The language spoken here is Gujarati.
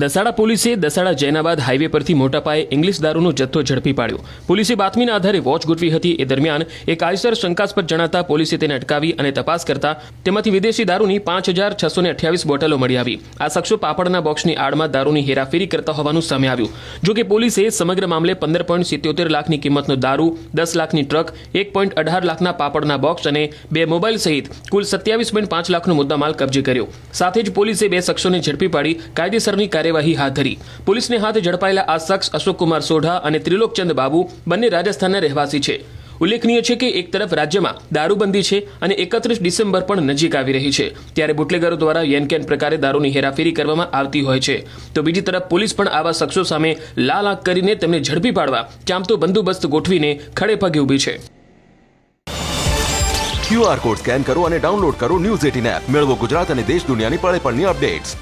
દસાડા પોલીસે દસાડા જૈનાબાદ હાઈવે પરથી મોટા પાયે ઇંગ્લિશ દારૂનો જથ્થો ઝડપી પાડ્યો. પોલીસે બાતમીના આધારે વોચ ગોઠવી હતી. એ દરમિયાન એક આઈસર શંકાસ્પદ જણાતા પોલીસે તેને અટકાવી અને તપાસ કરતા તેમાંથી વિદેશી દારૂની પાંચ હજાર છસો ને અઠ્યાવીસ બોટલો મળી આવી. આ શખ્સો પાપડના બોક્સની આડમાં દારૂની હેરાફેરી કરતા હોવાનું સામે આવ્યું. જો કે પોલીસે સમગ્ર મામલે પંદર પોઈન્ટ સિત્યોતેર લાખની કિંમતનો દારૂ, દસ લાખની ટ્રક, એક પોઈન્ટ અઢાર લાખના પાપડના બોક્સ અને બે મોબાઈલ સહિત કુલ સત્યાવીસ પોઈન્ટ પાંચ લાખનો મુદ્દામાલ કબજે કર્યો. સાથે જ પોલીસે બે શખ્સોને ઝડપી પાડી કાયદેસરની કાર્યવાહી હાથ ધરી. પોલીસને હાથ ઝડપાયેલા આ શખ્સ અશોકકુમાર સોઢા અને ત્રિલોકચંદ બાબુ બંને રાજસ્થાનના રહેવાસી છે. ઉલ્લેખનીય છે કે એક તરફ રાજ્યમાં દારૂબંધી છે અને એકત્રીસ ડિસેમ્બર પણ નજીક આવી રહી છે. ત્યારે બુટલેગરો દ્વારા યેનકેન પ્રકારે દારૂની હેરાફેરી કરવામાં આવતી હોય છે. તો બીજી તરફ પોલીસ પણ આવા શખ્સો સામે લાલ આંખ કરીને તેમને ઝડપી પાડવા ચાંપતો બંદોબસ્ત ગોઠવીને ખડે પગે ઊભી છે. ક્યુઆર કોડ સ્કેન કરો અને ડાઉનલોડ કરો ન્યૂઝ એટીન એપ. મેળવો ગુજરાત અને દેશ દુનિયાની પળે પળની અપડેટ્સ.